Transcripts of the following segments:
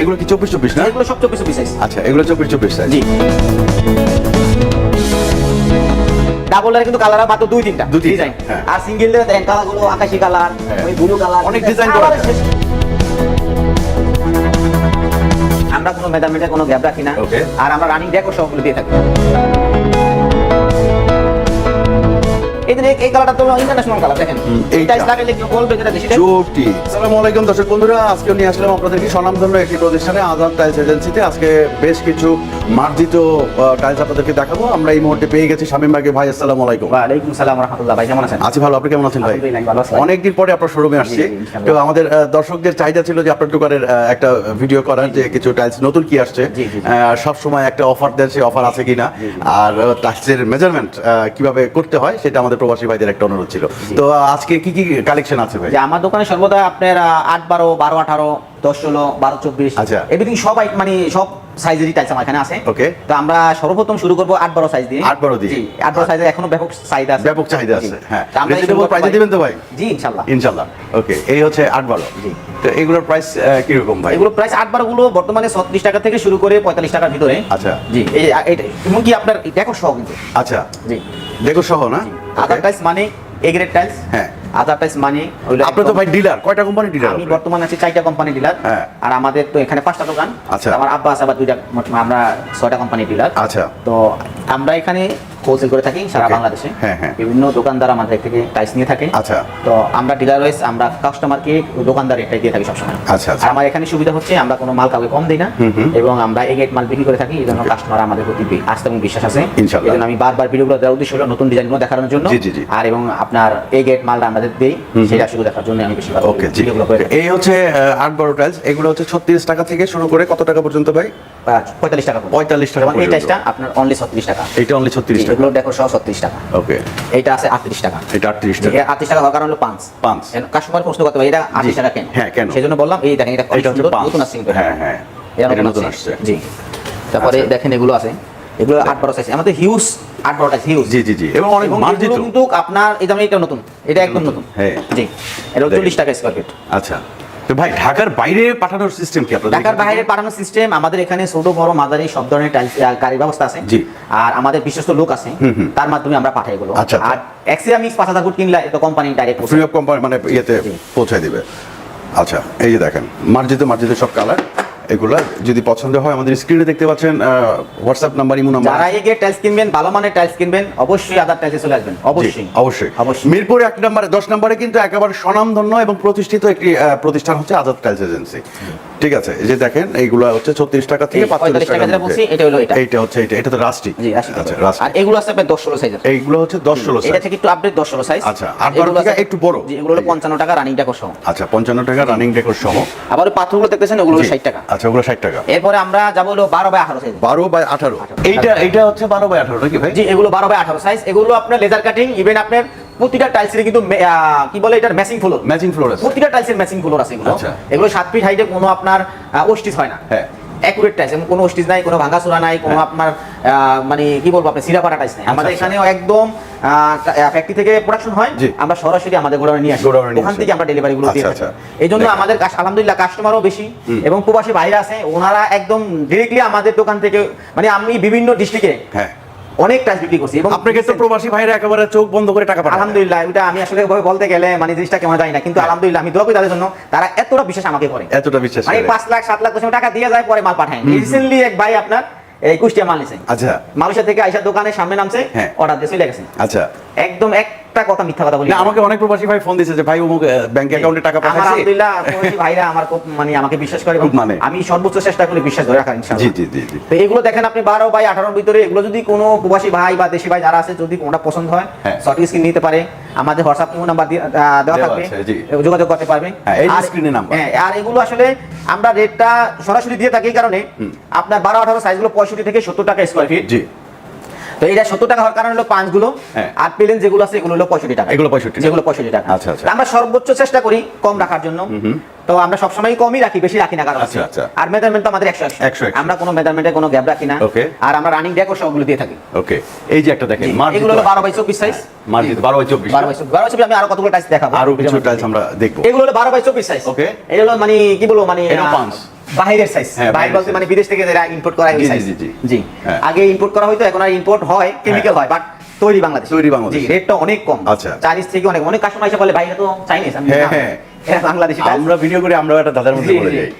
এগুলো কি চব্বিশ চব্বিশ না? এগুলো সব চব্বিশ চব্বিশ সাইজ আচ্ছা এগুলো চব্বিশ চব্বিশ সাইজ জি। ডাবল এর কিন্তু কালার মাত্র দুই তিনটা। দুই ডিজাইন হ্যাঁ। আর সিঙ্গেল দেখেন কালারগুলো আকাশি কালার হ্যাঁ। ওই ব্লু কালার অনেক ডিজাইন করা আছে। আমরা কোনো মেদামেটা কোনো গ্যাপ রাখি না। আর আমরা রানিং ডেকো সবগুলো দিয়ে থাকি। এই এই কালারটা তো ইন্টারন্যাশনাল কালার দেখেন। এই টাইস লাগাইলে কেউ বলবে দেশি চোরটি আসসালামু আলাইকুম দর্শক বন্ধুরা আজকে নিয়ে আসলাম আপনাদেরকে স্বনামধন্য একটি প্রতিষ্ঠানে আজাদ টাইলস এজেন্সিতে। আজকে বেশ কিছু মার্জিত টাইলস আপনাদেরকে দেখাবো। আমরা এই মুহূর্তে পেয়ে গেছি শামীম ভাইকে। ভাই আসসালামু আলাইকুম। ওয়ালাইকুম সালাম রাহমাতুল্লাহ। ভাই কেমন আছেন? আছি ভালো। আপনি কেমন আছেন ভাই? আলহামদুলিল্লাহ, ভালো আছি। অনেকদিন পরে আপনার শোরুমে আসছি। তো আমাদের দর্শকদের চাহিদা ছিল যে আপনার দোকানের একটা ভিডিও করার যে কিছু টাইলস নতুন কি আসছে। সব সময় একটা অফার দেন সেই অফার আছে কিনা। আর টাইলসের মেজারমেন্ট কীভাবে করতে হয় সেটা আমাদের প্রবাসী ভাইদের একটা অনুরোধ ছিল তো আজকে কি কি কালেকশন আছে ভাই আমার দোকানে সর্বদা আপনার আট বারো বারো আঠারো দশ ষোলো বারো চব্বিশ আচ্ছা। এভরিথিং সব মানে সব সাইজেরই টাইলস আমার এখানে আছে। Okay. তো আমরা সর্বপ্রথম শুরু করব আট বারো সাইজ দিয়ে। আট বারো দিয়ে। জি আট বারো সাইজের এখনও ব্যাপক চাহিদা আছে। ব্যাপক চাহিদা আছে হ্যাঁ। আমরা এই রিজনেবল প্রাইসে দিবেন তো ভাই? জি ইনশাল্লাহ। ইনশাল্লাহ। ওকে এই হচ্ছে আট বারো। জি। তো এগুলোর প্রাইস কীরকম ভাই? এগুলো প্রাইস আট বারো গুলো বর্তমানে ছত্রিশ টাকা থেকে শুরু করে পঁয়তাল্লিশ টাকার ভিতরে। আচ্ছা। জি এই এটা এমনকি আপনার দেখো সহ কিন্তু। আচ্ছা। জি। দেখো সহ না? আদার টাইলস মানে এ গ্রেড টাইলস হ্যাঁ। আদার টাইলস মানে আপনি তো ভাই ডিলার কয়টা কোম্পানি ডিলার আমি বর্তমানে আছি চারটা কোম্পানি ডিলার হ্যাঁ। আর আমাদের তো এখানে পাঁচটা দোকান। আচ্ছা। আমার আব্বা আছে আবার দুইটা আমরা ছয়টা কোম্পানি ডিলার আচ্ছা। তো আমরা এখানে হোলসেল করে থাকি সারা বাংলাদেশে। হ্যাঁ, হ্যাঁ। বিভিন্ন দোকানদার আমাদের থেকে টাইস নিয়ে থাকে। আচ্ছা। তো আমরা ডিলার ওয়াইজ আমরা কাস্টমারকে দোকানদার এটাই দিয়ে থাকি সবসময়। আচ্ছা, আচ্ছা। আর আমার এখানে সুবিধা হচ্ছে আমরা কোনো মাল কাউকে কম দিই না। এবং আমরা এগেট মাল বিক্রি করে থাকি এই জন্য কাস্টমার আমাদের প্রতি আস্থা এবং বিশ্বাস আছে। ইনশাআল্লাহ। এই জন্য আমি বারবার ভিডিওগুলো দেওয়ার উদ্দেশ্য হলো নতুন ডিজাইনগুলো দেখানোর জন্য। জি, জি, জি। আর এবং আপনার এগেট মালটা আমাদের দিই সেটা শুধু দেখার জন্য আমি বেশি ওকে এই হচ্ছে আট বারো টাইলস এগুলো হচ্ছে ছত্রিশ টাকা থেকে শুরু করে কত টাকা পর্যন্ত ভাই? পঁয়তাল্লিশ টাকা 45 টাকা এই। টাইসটা আপনার অনলি ছত্রিশ টাকা। এইটা অনলি ছত্রিশ টাকা। এগুলো দেখো সহ ছত্রিশ টাকা। ওকে। এইটা আছে আটত্রিশ টাকা। এটা আটত্রিশ টাকা। আটত্রিশ টাকা হওয়ার কারণ হলো পাঁচ। পাঁচ। কাস্টমার প্রশ্ন করতে পারে এটা আটত্রিশ টাকা কেন? হ্যাঁ, কেন? সেই জন্য বললাম এই দেখেন এটা এটা। নতুন আসছে হ্যাঁ, হ্যাঁ। এটা এটা নতুন আসছে। জি। তারপরে আচ্ছা। দেখেন এগুলো আছে। এগুলো আট বারো সাইজ আমাদের হিউজ আট বারোটা হিউজ জি জি জি। এবং অনেক মার্জিত কিন্তু আপনার এই যেমন এটা নতুন। এটা একদম নতুন। হ্যাঁ। জি। এটা। চল্লিশ টাকা স্কোয়ার ফিট আচ্ছা। ভাই ঢাকার বাইরে পাঠানোর সিস্টেম কি আপনাদের ঢাকার বাইরে পাঠানোর সিস্টেম আমাদের এখানে ছোট বড় মাদারি সব ধরনের গাড়ির ব্যবস্থা আছে। জি। আর আমাদের বিশ্বস্ত লোক আছে। তার মাধ্যমে আমরা পাঠাই এগুলো। আচ্ছা, আচ্ছা। আর এক্সিয়া মিক্স পাঁচ হাজার ফুট কিনলে এটা company direct free of company মানে ইয়েতে পৌঁছে দিবে। আচ্ছা এই যে দেখেন মার্জিত মার্জিত সব কালার এগুলা যদি পছন্দ হয় আমাদের স্ক্রিনে দেখতে পাচ্ছেন হোয়াটসঅ্যাপ নাম্বার ইমো নাম্বার যারা এগিয়ে টাইলস কিনবেন ভালো মানের টাইলস কিনবেন অবশ্যই আদার টাইলসে চলে আসবেন। অবশ্যই। অবশ্যই। অবশ্যই। মিরপুর এক নম্বরে দশ নম্বরে কিন্তু একেবারে স্বনামধন্য এবং প্রতিষ্ঠিত একটি প্রতিষ্ঠান হচ্ছে আজাদ টাইলস এজেন্সি ঠিক আছে? এই যে দেখেন এইগুলো হচ্ছে ছত্রিশ টাকা থেকে এই 45 টাকা যেটা বলছি, এটা হলো এটা। এইটা হচ্ছে এটা এটা তো রাস্টি জি আচ্ছা টাকা। রাস্টি আর এগুলো আছে আপনার দশ ষোলো সাইজের এইগুলো হচ্ছে দশ ষোলো এটা থেকে একটু আপডেট দশ ষোলো সাইজ আচ্ছা, আর বারো এগুলো থেকে একটু বড়। জি, এগুলো হলো পঞ্চান্ন টাকা রানিং টাকা সহ। আচ্ছা পঞ্চান্ন টাকা রানিং ডেকোর সহ। আবার পাথরগুলো দেখতেছেন ওগুলো হলো জি। ষাট টাকা। আচ্ছা ওগুলো ষাট টাকা। এরপরে আমরা যাব হলো বারো বাই আঠারো সাইজ বারো বাই আঠারো। এইটা এইটা হচ্ছে বারো বাই আঠারো নাকি ভাই? জি এগুলো বারো বাই আঠারো সাইজ এগুলো আপনার লেজার কাটিং ইভেন আপনার প্রতিটা টাইলসের কিন্তু কি বলে এটার ম্যাচিং ফ্লোর ম্যাচিং ফ্লোর আছে। প্রতিটা টাইলসের ম্যাচিং ফ্লোর আছে এগুলো। আচ্ছা। এগুলো 7 ফিট হাইটে কোনো আপনার ওস্টিস হয় না। হ্যাঁ। অ্যাকুরেট টাইস এবং কোনো নাই কোনো ভাঙাচোরা নাই কোনো আপনার আহ, মানে কি বলব আপনি সিরাপাটা টাইস নাই। আমাদের আচ্ছা। এখানেও একদম ফ্যাক্টরি থেকে প্রোডাকশন হয়। আমরা সরাসরি আমাদের গোডাউনে নিয়ে আসি। ওখান থেকে আমরা ডেলিভারি গুলো দিয়ে আচ্ছা, থাকি। আচ্ছা। এই জন্য আমাদের আলহামদুলিল্লাহ কাস্টমারও বেশি এবং প্রবাসী বাইরে আছে ওনারা একদম ডিরেক্টলি আমাদের দোকান থেকে মানে আমি বিভিন্ন ডিস্ট্রিক্টে হ্যাঁ। অনেক বিক্রি করছি এবং আপনাকে তো প্রবাসী ভাইরা একেবারে চোখ বন্ধ করে টাকা পাঠায়। আলহামদুলিল্লাহ এটা আমি আসলে বলতে গেলে মানে জিনিসটা কেমন না কিন্তু হ্যাঁ। আলহামদুলিল্লাহ আমি দোয়া করি তাদের জন্য তারা এতটা বিশ্বাস আমাকে করে। এতটা বিশ্বাস মানে লাখ সাত লাখ টাকা দিয়ে যায় পরে মাল পাঠায়। রিসেন্টলি এক ভাই আপনার এই কুষ্টিয়া মাল নিছে। আচ্ছা। মালয়েশিয়া থেকে আইসা দোকানের সামনে নামছে হ্যাঁ। অর্ডার দিয়ে চলে গেছে। আচ্ছা। একদম একটা কথা মিথ্যা কথা বলি না আমাকে অনেক প্রবাসী ভাই ফোন দিয়েছে যে ভাই অমুক ব্যাংক অ্যাকাউন্টে টাকা পাঠাইছি? আলহামদুলিল্লাহ প্রবাসী ভাইরা আমার খুব মানে আমাকে বিশ্বাস করে খুব মানে। আমি সর্বোচ্চ চেষ্টা করি বিশ্বাস ধরে রাখার ইনশাআল্লাহ। জি জি জি তো এগুলো দেখেন আপনি বারো বাই আঠারোর ভিতরে এগুলো যদি কোনো প্রবাসী ভাই বা দেশি ভাই যারা আছে যদি কোনটা পছন্দ হয় হ্যাঁ। সঠিক স্ক্রিন নিতে পারে। আমাদের হোয়াটসঅ্যাপ নাম্বার দেওয়া থাকবে। যোগাযোগ করতে পারবে হ্যাঁ, এই আর- screen এ হ্যাঁ, আর এগুলো আসলে আমরা রেটটা সরাসরি দিয়ে থাকি কারণে আপনার বারো আঠারো সাইজগুলো পঁয়ষট্টি থেকে সত্তর টাকা স্কোয়ার ফিট জি। তো এটা সত্তর টাকা হওয়ার কারণ হলো পাঁচগুলো। গুলো আর প্লেন যেগুলো আছে এগুলো হলো পঁয়ষট্টি টাকা। এগুলো পঁয়ষট্টি যেগুলো পঁয়ষট্টি টাকা। আচ্ছা, আচ্ছা। আমরা সর্বোচ্চ চেষ্টা করি কম রাখার জন্য। তো আমরা সবসময় কমই রাখি বেশি রাখি না কারণ আচ্ছা, আচ্ছা। আর মেজারমেন্ট তো আমাদের 100, 100 আমরা কোনো মেজারমেন্টে কোনো গ্যাপ রাখি না। আর আমরা রানিং ডেকো সবগুলো দিয়ে থাকি। ওকে এই যে একটা দেখেন এগুলো হলো বারো বাই চব্বিশ সাইজ মার্জিত বারো বাই চব্বিশ। বারো বাই চব্বিশ। বারো বাই চব্বিশ আমি আরও কতগুলো টাইস দেখাবো? আরও কিছু টাইলস আমরা দেখব। এগুলো হলো বারো বাই চব্বিশ সাইজ Okay. এগুলো মানে কি বলব মানে এটা পাঁচ। বাইরের সাইজ হ্যাঁ, বাইরে বলতে মানে বিদেশ থেকে যারা ইম্পোর্ট করা হয় সাইজ জি, জি। হ্যাঁ। আগে ইম্পোর্ট করা হয়তো এখন আর ইম্পোর্ট হয় কেমিক্যাল হয় বাট তৈরি বাংলাদেশ। তৈরি বাংলাদেশে। রেটটা অনেক কম। আচ্ছা। চাইনিজ থেকে অনেক অনেক কাস্টমার এসে বলে ভাই এটা তো চাইনিজ আমি হ্যাঁ, হ্যাঁ। বাংলাদেশি আমরা ভিডিও করে আমরাও একটা দাদার মধ্যে যাই।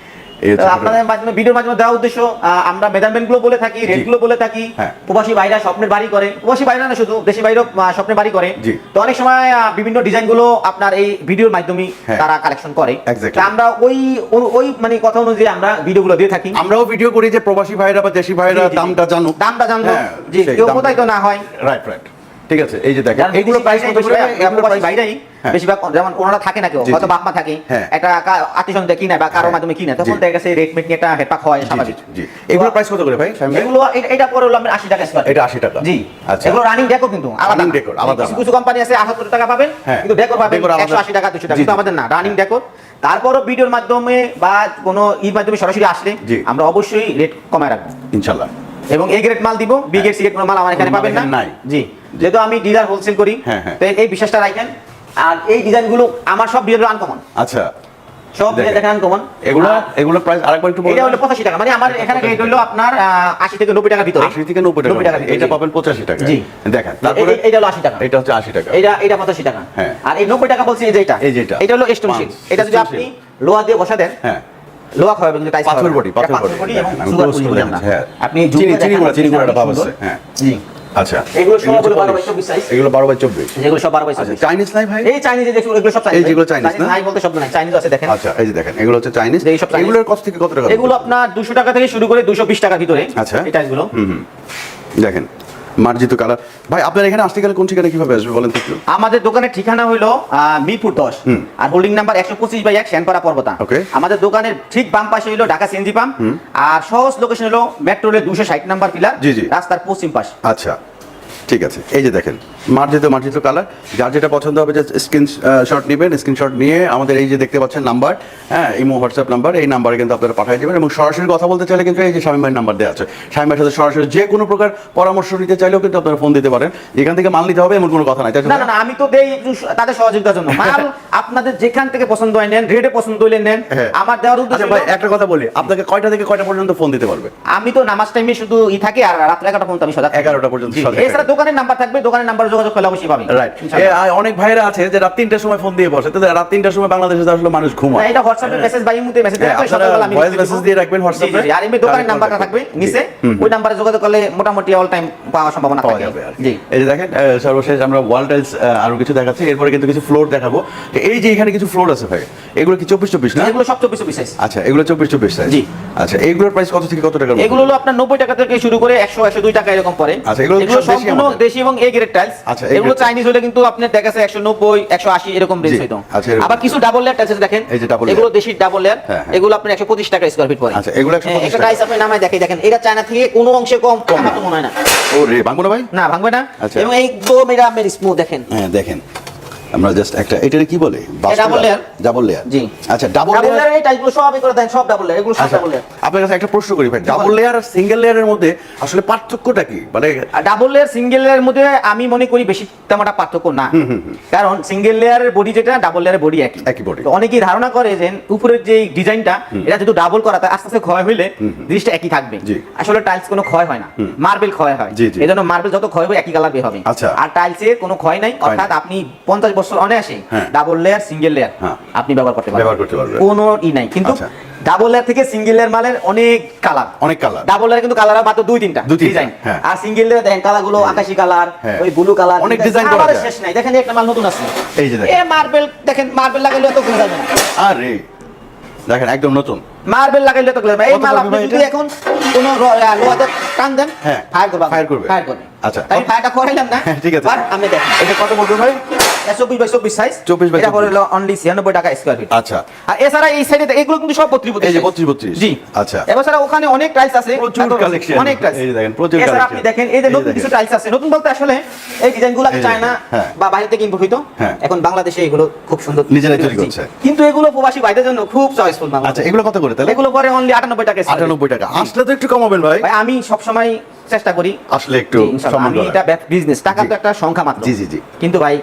এই তো হচ্ছে আপনাদের মাধ্যমে ভিডিওর মাধ্যমে দেওয়ার উদ্দেশ্য আমরা মেজারমেন্টগুলো বলে থাকি রেটগুলো বলে থাকি। হ্যাঁ। প্রবাসী ভাইরা স্বপ্নের বাড়ি করে। প্রবাসী ভাইরা না শুধু দেশি ভাইরও স্বপ্নের বাড়ি করে। তো অনেক সময় বিভিন্ন ডিজাইনগুলো আপনার এই ভিডিওর মাধ্যমে হ্যাঁ। তারা কালেকশন করে। আমরা ওই ওই- মানে কথা অনুযায়ী আমরা ভিডিও গুলো দিয়ে থাকি। আমরাও ভিডিও করি যে প্রবাসী ভাইরা বা দেশি ভাইরা। দামটা জানুক। দামটা জানব হ্যাঁ, কেউ কোথায় তো না হয়। রাইট রাইট ঠিক আছে এই যে দেখেন এগুলো প্রাইস কত করে price- হ্যাঁ। বেশিরভাগ যেমন ওনারা থাকে না কেউ হয়তো জি। বাপ মা থাকে হ্যাঁ। একটা স্বজন কিনে বা কারোর হ্যাঁ। মাধ্যমে কিনে তখন। দেখা গেছে রেট মেট নিয়ে একটা হেডপাক হয় স্বাভাবিক জি এগুলো প্রাইস কত করে ভাই এগুলো এটা- পরে হলো আপনার 80 টাকা স্কয়ার এটা 80 টাকা। জি আচ্ছা। এগুলো রানিং ডেকো কিন্তু আলাদা না। decor, আলাদা কিছু কোম্পানি আছে 78 টাকা পাবেন। কিন্তু ডেকোর পাবেন Decor আলাদা। 180 টাকা 200 টাকা কিন্তু আমাদের না রানিং ডেকোর তারপরও ভিডিওর মাধ্যমে বা কোনো ই মাধ্যমে সরাসরি আসলে আমরা অবশ্যই রেট কমায় রাখব ইনশাআল্লাহ এবং এ গ্রেড মাল দিব বি গ্রেড সি গ্রেড কোনো মাল আমার এখানে পাবেন না। জি। যেহেতু আমি ডিলার হোলসেল করি হ্যাঁ, হ্যাঁ। তো এই বিশ্বাসটা রাখেন। আর এই ডিজাইনগুলো আমার সব ডিজাইন আনকমন আচ্ছা। সব ডিজাইন দেখেন। আনকমন এগুলো এগুলো প্রাইস আরেকবার একটু বলুন এটা হলো পঁচাশি টাকা। মানে আমার এখানে রেট হলো আপনার আশি থেকে নব্বই টাকার ভিতরে। 80 থেকে 90 টাকা 90 এটা পাবেন 85 টাকা জি। দেখেন তারপরে এটা হলো আশি টাকা। এটা হচ্ছে 80 টাকা। এটা এটা পঁচাশি টাকা। হ্যাঁ। আর এই নব্বই টাকা বলছি এই যে এটা এই যে এটা। এটা হলো স্টোন পাঁচ। এটা যদি আপনি। লোহা দিয়ে বসা দেন হ্যাঁ। লোহা খাওয়াবে কিন্তু টাইস পাথর বডি পাথর বডি। সুগার বলি আমরা। হ্যাঁ। আপনি চিনি চিনি গুঁড়া চিনি ভাব আছে হ্যাঁ। জি। আচ্ছা। এগুলো সব 12 বাই 24 size। এগুলো 12 বাই 24 যেগুলো সব বারো বাই আচ্ছা। চাইনিজ নাই ভাই? এই চাইনিজ এগুলো সব চাইনিজ এই যেগুলো চাইনিজ না? নাই বলতে শব্দ নাই চাইনিজ আছে দেখেন। আচ্ছা এই যে দেখেন এগুলো হচ্ছে চাইনিজ এগুলোর থেকে কত টাকা? এগুলো আপনার টাকা থেকে শুরু করে দুশো বিশ টাকার ভিতরে আচ্ছা। এই হুম। দেখেন মার্জিত কালার ভাই আপনার এখানে আসতে গেলে কোন ঠিকানা কীভাবে আসবে বলেন তো একটু আমাদের দোকানের ঠিকানা হলো আহ, মিরপুর দশ হুম। আর হোল্ডিং নাম্বার একশো পঁচিশ বাই এক শ্যানপাড়া পর্বতা Okay. আমাদের দোকানের ঠিক বাম পাশে হলো ঢাকা সিএনজি পাম্প আর সহজ লোকেশন হলো মেট্রো রেল দুশো ষাট নাম্বার পিলার জি, জি। রাস্তার পশ্চিম পাশ আচ্ছা ঠিক আছে এই যে দেখেন মার্জিত মার্জিত কালার যার যেটা পছন্দ হবে যে স্ক্রিন শট নেবেন স্ক্রিনশট নিয়ে আমাদের এই যে দেখতে পাচ্ছেন নাম্বার হ্যাঁ ইমো হোয়াটসঅ্যাপ নাম্বার এই নাম্বারে কিন্তু আপনারা পাঠিয়ে দেবেন। এবং সরাসরি কথা বলতে চাইলে কিন্তু এই যে স্বামী ভাইয়ের নাম্বার দেওয়া আছে। স্বামী ভাইয়ের সাথে সরাসরি যে কোনো প্রকার পরামর্শ নিতে চাইলেও কিন্তু আপনারা ফোন দিতে পারেন। এখান থেকে মাল নিতে হবে এমন কোনো কথা নাই। না না আমি তো দেই তাদের সহযোগিতার জন্য। মাল আপনাদের যেখান থেকে পছন্দ হয় নেন রেটে পছন্দ হইলে নেন। হ্যাঁ। আমার দেওয়ার উদ্দেশ্য আচ্ছা ভাই একটা কথা বলি। আপনাকে কয়টা থেকে কয়টা পর্যন্ত ফোন দিতে পারবে? আমি তো নামাজ টাইমে শুধু ই থাকি আর রাত্রে এগারোটা পর্যন্ত আমি থাকি। 11টা পর্যন্ত এছাড়া দোকানের নাম্বার থাকবে দোকানের নাম্বার যোগাযোগ করলে অবশ্যই পাবেন রাইট অনেক ভাইরা আছে যে রাত তিনটার সময় ফোন দিয়ে বসে। তো রাত তিনটার সময় বাংলাদেশে আসলে মানুষ ঘুমায়। এটা হোয়াটসঅ্যাপে মেসেজ বা ইমোতে মেসেজ হ্যাঁ, আপনারা voice message দিয়ে রাখবেন WhatsApp-এ। আর এমনি দোকানের নাম্বারটা থাকবে নিচে। ওই নাম্বারে যোগাযোগ করলে মোটামুটি অল টাইম পাওয়ার সম্ভাবনা থাকে। জি। এই যে দেখেন সর্বশেষ আমরা ওয়াল টাইলস আরও কিছু দেখাচ্ছি। এরপরে কিন্তু কিছু ফ্লোর দেখাবো। এই যে এখানে কিছু ফ্লোর আছে ভাই এগুলো কি চব্বিশ চব্বিশ না? এগুলো সব চব্বিশ চব্বিশ size। আচ্ছা এগুলো চব্বিশ চব্বিশ সাইজ জি। আচ্ছা এইগুলোর প্রাইস কত থেকে কত টাকা এগুলো হলো আপনার নব্বই টাকা থেকে শুরু করে একশো একশো দুই টাকা এরকম পড়ে। আচ্ছা, এগুলো সম্পূর্ণ দেশি এবং এ গ্রেড টাইলস আচ্ছা, এগুলো চাইনিজ হলে কিন্তু আপনার দেখা যাচ্ছে একশো নব্বই একশো আশি এরকম রেঞ্জ হইতো। আচ্ছা, আবার কিছু ডাবল লেয়ার টাইলস দেখেন। এই যে ডাবল এগুলো দেশি ডাবল লেয়ার হ্যাঁ, হ্যাঁ। এগুলো আপনার একশো পঁচিশ টাকা স্কোয়ার ফিট পড়ে। আচ্ছা, এগুলো 125 হ্যাঁ, টাকা। টাইলস আপনি নামায় দেখে দেখেন। এটা চায়না থেকে কোনো অংশে কম কম তো মনে হয় না। ও রে ভাঙবো না ভাই? না ভাঙবে না। আচ্ছা। এবং একদম এটা আপনার স্মুথ দেখেন। হ্যাঁ দেখেন। আমরা জাস্ট একটা এটারে কি বলে? double layer? ডাবল লেয়ার জি। আচ্ছা ডাবল ডাবল লেয়ার লেয়ার এই সব করে দেন সব ডাবল লেয়ার এগুলো সব আচ্ছা ডাবল লেয়ার আপনার কাছে একটা প্রশ্ন করি ভাই ডাবল লেয়ার আর সিঙ্গেল লেয়ারের মধ্যে আসলে পার্থক্যটা কি? মানে ডাবল লেয়ার সিঙ্গেল লেয়ারের মধ্যে আমি মনে করি বেশি তেমন একটা পার্থক্য না। কারণ সিঙ্গেল লেয়ারের বডি যেটা ডাবল লেয়ারের বডি একই। একই। তো অনেকেই ধারণা করে যে উপরের যে ডিজাইনটা এটা যেহেতু ডাবল করা তাই আস্তে আস্তে ক্ষয় হইলে জিনিসটা একই থাকবে। আসলে টাইলস কোনো ক্ষয় হয় না। মার্বেল ক্ষয় হয়। জি, জি। এই জন্য মার্বেল যত ক্ষয় হবে একই কালার হবে। আচ্ছা। আর টাইলসের কোনো ক্ষয় নাই। অর্থাৎ আপনি পঞ্চাশ বছর অনায়াসে হ্যাঁ। Double layer single layer. আপনি ব্যবহার করতে পারবেন ব্যবহার করতে পারবেন। কোনো ই নাই কিন্তু আচ্ছা। ডাবল লেয়ার থেকে সিঙ্গেল লেয়ার মালের অনেক কালার অনেক কালার ডাবল লেয়ার কিন্তু কালার মাত্র দুই তিনটা ডিজাইন হ্যাঁ। আর সিঙ্গেল লেয়ার দেখেন কালারগুলো আকাশি কালার হ্যাঁ। ওই ব্লু কালার অনেক design করা যায়। শেষ নাই দেখেন একটা মাল নতুন আছে এই যে দেখেন। এ মার্বেল দেখেন মার্বেল লাগাইলে এত ঘুরে যাবে আরে দেখেন একদম নতুন মার্বেল লাগাইলে এত ঘুরে এই মাল আপনি যদি এখন কোনো লোহাতে টান দেন হ্যাঁ। ফায়ার করবে। ফায়ার করবে আচ্ছা। তাই ফায়ারটা করাইলাম না হ্যাঁ, ঠিক আছে। আমি দেখেন এটা কত বলব ভাই চব্বিশ বাই চব্বিশ সাইজ 24 by এটা হলো অনলি ছিয়ানব্বই টাকা স্কোয়ার ফিট আচ্ছা। আর এছাড়া এই সাইডে এগুলো কিন্তু সব বত্রিশ এই যে 32 32 জি। আচ্ছা। এছাড়া ওখানে অনেক টাইলস আছে। প্রচুর এত- অনেক টাইলস এই দেখেন, প্রচুর এছাড়া আপনি দেখেন এই যে নতুন কিছু টাইলস আছে। নতুন বলতে আসলে এই ডিজাইনগুলো চায়না হ্যাঁ। বা বাইরে থেকে ইম্পোর্ট হইতো। হ্যাঁ। এখন বাংলাদেশে এগুলো খুব সুন্দর নিজেরাই তৈরি করছে। কিন্তু এগুলো প্রবাসী ভাইদের জন্য খুব চয়েসফুল আচ্ছা এগুলো কত করে তাহলে? এগুলো পরে অনলি আটানব্বই টাকা 98 টাকা। আসলে তো একটু কমাবেন ভাই। ভাই আমি সবসময় চেষ্টা করি। আসলে একটু সম্মান। এটা বিজনেস টাকা তো একটা সংখ্যা মাত্র। জি, জি, জি। কিন্তু ভাই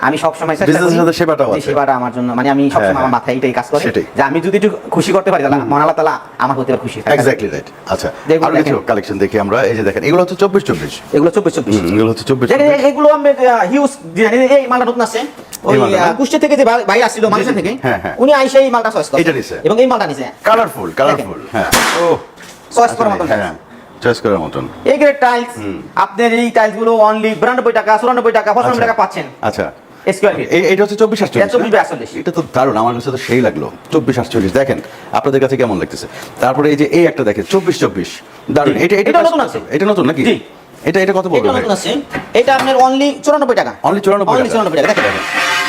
আমি সবসময় আছে। সেবাটা আমার জন্য। মানে আমি সবসময় হ্যাঁ, আমার মাথায় এটাই কাজ করে যে আমি যদি একটু খুশি করতে পারি তাহলে মহান আল্লাহ তাআলা আমার আবার খুশি থাকে। এক্স্যাক্টলি রাইট আচ্ছা আর কিছু কালেকশন দেখি আমরা। এই যে দেখেন এগুলো হচ্ছে চব্বিশ চব্বিশ। এগুলো চব্বিশ চব্বিশ। এগুলো হচ্ছে চব্বিশ দেখেন এগুলো আমি হিউজ এই মালটা নতুন আছে ওই কুষ্টিয়া থেকে যে ভাই- আসছিল থেকে হ্যাঁ, হ্যাঁ। উনি আইসা এই মালটা চয়েস এটা নিছে। এবং এই মালটা নিছে। কালারফুল কালারফুল হ্যাঁ। ও চয়েস করার মতন। হ্যাঁ চয়েস করার মতন। এই গ্রেড টাইলস আপনার এই টাইলসগুলো অনলি বিরানব্বই টাকা চুরানব্বই টাকা পঁচানব্বই আচ্ছা। টাকা পাচ্ছেন। আচ্ছা। স্কোয়ার ফিট এটা হচ্ছে চব্বিশ আটচল্লিশ। চব্বিশ আটচল্লিশ। এটা তো দারুণ আমার কাছে তো সেই লাগল। চব্বিশ আটচল্লিশ দেখেন আপনাদের কাছে কেমন লাগতেছে? তারপরে এই যে এই একটা দেখেন চব্বিশ চব্বিশ। দারুণ এটা এটা নতুন আছে। এটা নতুন নাকি? এটা এটা কত পড়বে এটা আপনার অনলি চুরানব্বই টাকা। অনলি অনলি চুরানব্বই টাকা দেখেন।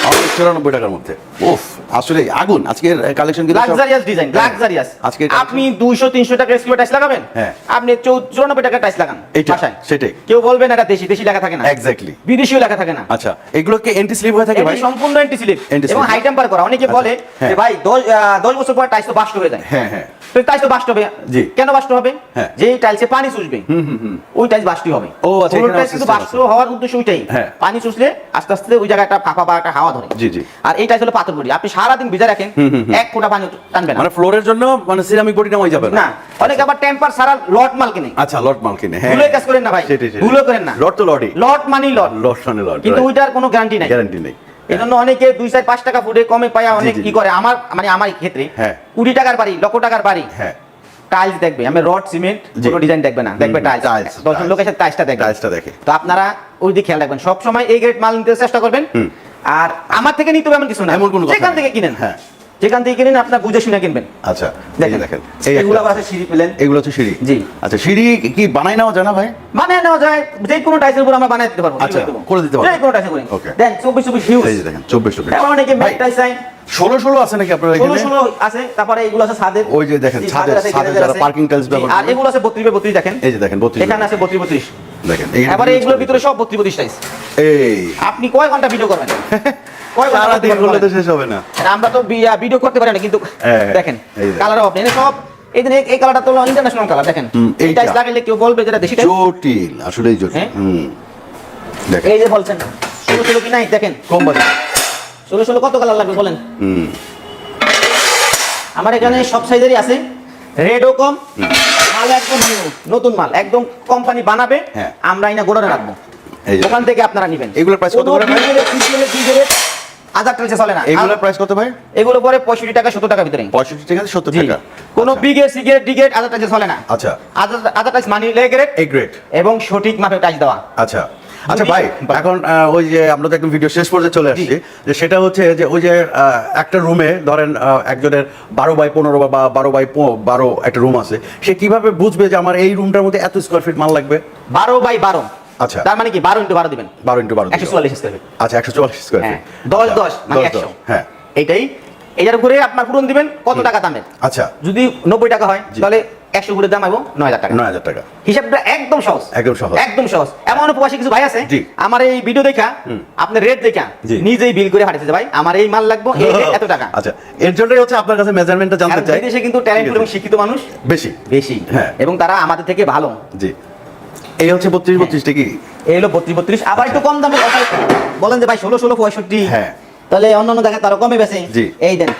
অনলি চুরানব্বই টাকার মধ্যে। উফ আসলে আগুন আজকের কালেকশন কিন্তু লাক্সারিয়াস ডিজাইন লাক্সারিয়াস আজকে আপনি দুইশো তিনশো টাকা স্কোয়ার টাইস লাগাবেন? হ্যাঁ। আপনি চুরানব্বই টাকা টাইস লাগান বাসায়। সেটাই। কেউ বলবেন এটা দেশি দেশি লেখা থাকে না। এক্স্যাক্টলি বিদেশিও লেখা থাকে না। আচ্ছা এগুলো কি এন্টি স্লিপ হয়ে থাকে ভাই? সম্পূর্ণ এন্টি স্লিপ। এবং হাই টেম্পার করা। অনেকে আচ্ছা, বলে হ্যাঁ। যে ভাই দশ আহ, দশ বছর পর টাইস তো বাস্ট হয়ে যায়। হ্যাঁ হ্যাঁ। তো তো বাস্ট হবে। জি। কেন বাস্ট হবে? হ্যাঁ। যে টাইলসে পানি চুষবে ওই টাইলস হবে। ও, আচ্ছা, টাইলস কিন্তু হওয়ার উদ্দেশ্য ওইটাই। হ্যাঁ। পানি চুষলে আস্তে আস্তে ওই জায়গায় একটা ফাঁপা বা একটা হাওয়া ধরে। জি, জি। আর এই টাইলস হলো পাথর বডি। আপনি সারাদিন ভিজা রাখেন এক ফোঁটা পানি টানবে না। মানে ফ্লোরের জন্য মানে সিরামিক বডি নামাই যাবে না? অনেকে আবার টেম্পার সারা লট মাল কিনে। আচ্ছা লট মাল কিনে হ্যাঁ। ভুলে কাজ করেন না ভাই। সেটাই। করেন না। লট তো লটই। Lot money lot. লট মানে লট কিন্তু ওইটার কোনো গ্যারান্টি নাই। গ্যারান্টি নেই। এই জন্য অনেকে দুই চার পাঁচ টাকা ফুটে কমে পায় অনেক কি করে? আমার মানে আমার ক্ষেত্রে হ্যাঁ। কুড়ি টাকার বাড়ি লক্ষ টাকার বাড়ি। হ্যাঁ। টাইলস দেখবে আমি রড সিমেন্ট। কোনো ডিজাইন দেখবে না দেখবে টাইলস। দশজন লোকের সাথে টাইলসটা দেখবে। টাইলসটা দেখে। তো আপনারা ওই দিকে খেয়াল রাখবেন। সবসময় এই গ্রেড মাল নিতে চেষ্টা করবেন। আর আমার থেকে নিতে হবে এমন কিছু না। এমন কোনো যেখান থেকে কিনেন। হ্যাঁ। যেখান থেকে কিনেন আপনার বুঝে শুনে কিনবেন। আচ্ছা দেখেন দেখেন এগুলো আছে সিঁড়ি পেলেন। এগুলো হচ্ছে সিঁড়ি। জি। আচ্ছা সিঁড়ি কি বানাই নেওয়া জানা ভাই? বানিয়ে নেওয়া যায় যে কোনো টাইসের উপর আমরা বানিয়ে দিতে পারব আচ্ছা, করে দিতে পারব। যে কোনো টাইসের উপরে। Okay. দেন চব্বিশ চব্বিশ হিউজ এই দেখেন চব্বিশ চব্বিশ। এবার অনেকে ম্যাট টাইস চাই। ষোলো ষোলো আছে নাকি আপনার এখানে? ষোলো আছে তারপরে এগুলো আছে ছাদের। ওই যে দেখেন, ছাদের- ছাদের যারা tiles জি, ব্যবহার আর এগুলো আছে বত্রিশ বাই বত্রিশ দেখেন। এই যে দেখেন বত্রিশ এখানে আছে বত্রিশ বত্রিশ। দেখেন এবারে এগুলোর ভিতরে সব বত্রিশ বত্রিশ টাইস এই। আপনি কয় ঘণ্টা ভিডিও করবেন? কয় ঘণ্টা সারাদিন করলে তো শেষ হবে না। আমরা তো ভিডিও করতে পারি না কিন্তু। দেখেন। কালার সব এই যে এই কালারটা তো ইন্টারন্যাশনাল কালার দেখেন। এই টাইস লাগাইলে কেউ বলবে যেটা দেশি জটিল আসলেই জটিল? হুম দেখেন। এই যে বলছেন ষোলো ষোলো কি নাই? দেখেন। কম বাজেট ষোলো ষোলো কত কালার লাগবে বলেন? হুম। আমার এখানে সব সাইজেরই আছে। রেডও কম। মাল একদম নতুন মাল একদম কোম্পানি বানাবে হ্যাঁ। আমরা এনে গোড়া রাখব। ওখান থেকে আপনারা নেবেন। এগুলোর প্রাইস কত করে ভাই? হাজার চলে না। এইগুলোর প্রাইস কত ভাই? এগুলো পরে পঁয়ষট্টি টাকা সত্তর টাকা ভিতরে। পঁয়ষট্টি টাকা সত্তর জি। টাকা। কোনো আচ্ছা। বিগেট ডিগেট হাজার টাকা চলে না। আচ্ছা। হাজার হাজার টাকা মানি লেগেট এই গ্রেট এবং সঠিক মাপে টাচ দেওয়া। আচ্ছা। আচ্ছা ভাই এখন ওই যে আমরা তো একদম ভিডিও শেষ চলে আসছি যে সেটা হচ্ছে যে ওই যে একটা রুমে ধরেন একজনের বারো বাই পনেরো বা বারো বাই বারো একটা রুম আছে সে কীভাবে বুঝবে যে আমার এই রুমটার মধ্যে এত স্কোয়ার ফিট মাল লাগবে? বারো বাই বারো। আচ্ছা। তার মানে কি বারো ইন্টু বারো দিবেন? বারো ইন্টু বারো একশো চুয়াল্লিশ স্কোয়ার ফিট আচ্ছা একশো চুয়াল্লিশ স্কোয়ার ফিট দশ দশ মানে একশো। হ্যাঁ। এইটাই এটার উপরে আপনার পূরণ দিবেন কত টাকা দামের? আচ্ছা। যদি নব্বই টাকা হয় তাহলে একশো উপরে দাম এবং নয় হাজার টাকা। নয় হাজার টাকা। হিসাবটা একদম সহজ। একদম সহজ। একদম সহজ। এমন প্রবাসী কিছু ভাই আছে? আমার এই ভিডিও দেখা আপনার রেট দেখা নিজেই বিল করে পাঠাইছে ভাই আমার এই মাল লাগবে এত টাকা। আচ্ছা এর জন্যই হচ্ছে আপনার কাছে মেজারমেন্টটা জানতে চাই। কিন্তু ট্যালেন্ট এবং শিক্ষিত মানুষ বেশি। বেশি। হ্যাঁ। এবং তারা আমাদের থেকে ভালো। জি। এই হচ্ছে বত্রিশ বত্রিশটা কি এই হলো বত্রিশ বত্রিশ। আবার একটু কম দামে বলেন যে ভাই ষোলো ষোলো পঁয়ষট্টি। হ্যাঁ। তাহলে অন্য অন্য জায়গায় তারা কমে বেছে জি। এই দেন।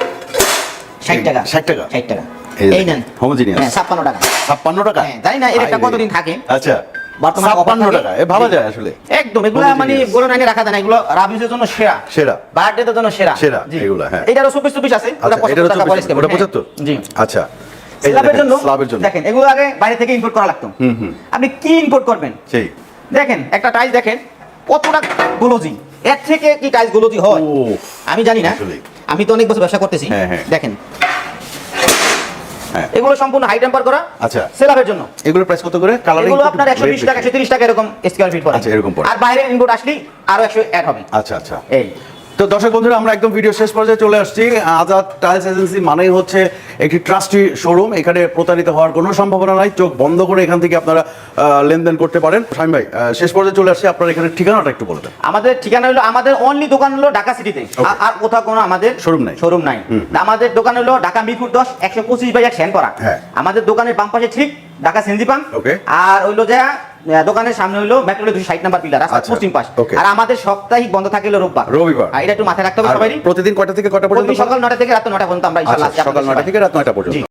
ষাট টাকা। 60 টাকা? ষাট টাকা। এই এই দেন, নেন হ্যাঁ ছাপ্পান্ন টাকা। ছাপ্পান্ন টাকা? হ্যাঁ, জানি না এর একটা হায় রে। কতদিন থাকে। আচ্ছা। বর্তমানে offer ছাপ্পান্ন থাকে। টাকা। এ ভাবা যায় আসলে। একদম এগুলো মানে বড় নাইনে রাখা যায় এগুলো রাবিজের জন্য সেরা। সেরা। জন্য সেরা। সেরা। এগুলো, হ্যাঁ। এটারও চব্বিশ চব্বিশ আছে। ওটা আচ্ছা এটার 75 টাকা পরে হচ্ছে স্কেপ, ওটা হ্যাঁ। পঁচাত্তর? জি। আচ্ছা। এই যে স্ল্যাবের জন্য? স্ল্যাবের জন্য। দেখেন এগুলো আগে বাইরে থেকে ইম্পোর্ট করা লাগতো। আপনি কি ইম্পোর্ট করবেন? সেই। দেখেন একটা টাইলস দেখেন কতটা গোলজি। এর থেকে কি টাইলস গোলজি হয়? আমি জানি না। আমি তো অনেক বছর ব্যবসা করতেছি। হ্যাঁ, হ্যাঁ। দেখেন। হ্যাঁ। এগুলো সম্পূর্ণ হাই টেম্পার করা। আচ্ছা। সেলাপের জন্য। এগুলোর প্রাইস কত করে? কালারিং এগুলো আপনার একশো বিশ টাকা একশো তিরিশ টাকা এরকম স্কোয়ার ফিট পড়ে। আচ্ছা, এরকম পড়ে। আর বাইরের ইনপুট আসলেই আরও একশো অ্যাড হবে। আচ্ছা আচ্ছা। এই। তো দর্শক বন্ধুরা আমরা একদম ভিডিও শেষ পর্যায়ে চলে আসছি। আজাদ টাইলস এজেন্সি মানেই হচ্ছে একটি ট্রাস্টি শোরুম এখানে প্রতারিত হওয়ার কোনো সম্ভাবনা নাই। চোখ বন্ধ করে এখান থেকে আপনারা লেনদেন করতে পারেন। স্বামী ভাই শেষ পর্যায়ে চলে আসছি। আপনার এখানে ঠিকানাটা একটু বলবেন আমাদের ঠিকানা হলো আমাদের অনলি দোকান হলো ঢাকা সিটিতে আর- কোথাও কোনো আমাদের শোরুম নাই। শোরুম নাই। আমাদের দোকান হলো ঢাকা মিরপুর দশ একশো পঁচিশ বাই এক করা হ্যাঁ। আমাদের দোকানের বাম পাশে ঠিক ঢাকা সেনজিপান পাম আর হইল যে দোকানের সামনে হইল মেট্রোলে দুশো ষাট নাম্বার পিলার রাস্তা আচ্ছা, পশ্চিম পাশ। আর আমাদের সাপ্তাহিক বন্ধ থাকে হলো রোববার। রবিবার। আর এটা একটু মাথায় রাখতে হবে সবাই প্রতিদিন কটা থেকে কটা পর্যন্ত সকাল নটা থেকে রাত নটা পর্যন্ত আমরা আচ্ছা, সকাল নটা থেকে রাত নটা পর্যন্ত।